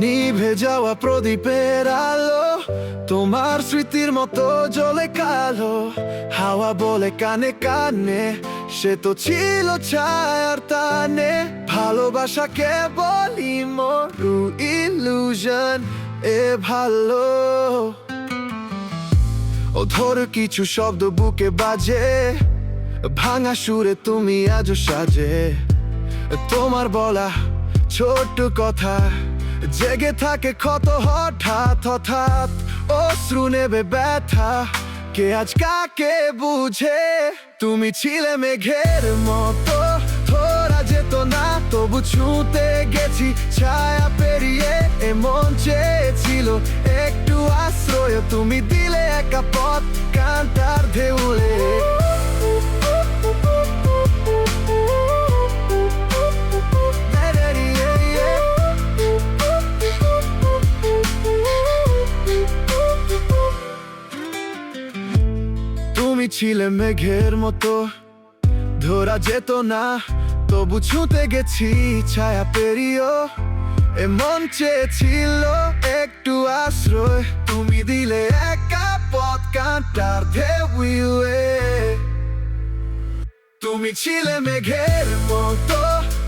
নিভে যাওয়া প্রদীপের আলো, তোমার স্মৃতির মতো জলে কালো, হাওয়া বলে কানে কানে, সে তো ছিল ছায়ার টানে। ভালোবাসাকে বলি মরু ইলুশন, এ ভালো। অধর কিছু শব্দ বুকে বাজে, ভাঙা সুরে তুমি আজও সাজে। তোমার বলা ছোট্ট কথা জেগে থাকে ক্ষত হঠাৎ হঠাৎ। অশ্রু নেবে ব্যথা। কে আজ কাকে বুঝে? তুমি ছিলে মেঘের মতো। ধরা যেত না, তবু ছুঁতে গেছি। ছায়া পেরিয়ে এমন চেয়েছিল। একটু আশ্রয় তুমি দিলে একা পথ, কান্তার ঢেউলে তুমি ছিলে মেঘের মতো। ধরা যেত না, তবু ছুঁতে গেছি ছায়া পেরিও। এমন চেয়েছিল একটু আশ্রয়, তুমি দিলে একা পথ কাঁটার ঢেউয়ে তুমি ছিলে মেঘের মতো,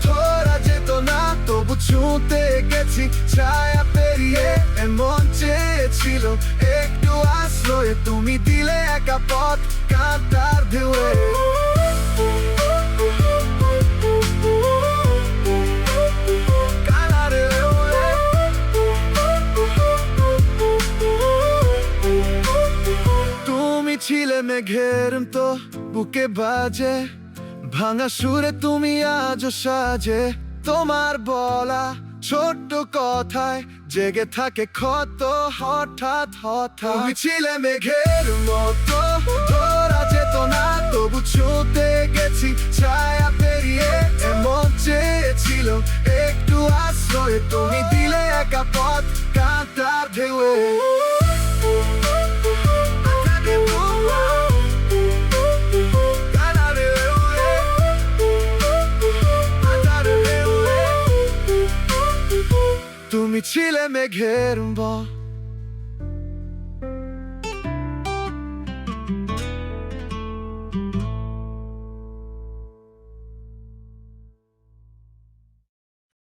ধরা যেত না, তবু ছুঁতে গেছি ছায়া পেরিয়ে। এমন চেয়েছিল আশ্রয় তুমি দিলে একা পথ, কাঁটার ঢেউয়ে। তুমি ছিলে মেঘের তো বুকে বাজে। ভাঙা সুরে তুমি আজও সাজে। তোমার বলা ছোট্ট কথায় জেগে থাকে ক্ষত, হঠাৎ হঠাৎ ছিলে মেঘের মতো ধরা যেত না, তবু ছুঁতে গেছি, ছায়া পেরিয়ে এমন চেয়েছিল, একটু আশ্রয়। তুমি দিলে একা পথ, কাঁটার ঢেউয়ে। তুমি ছিলে মেঘের বল।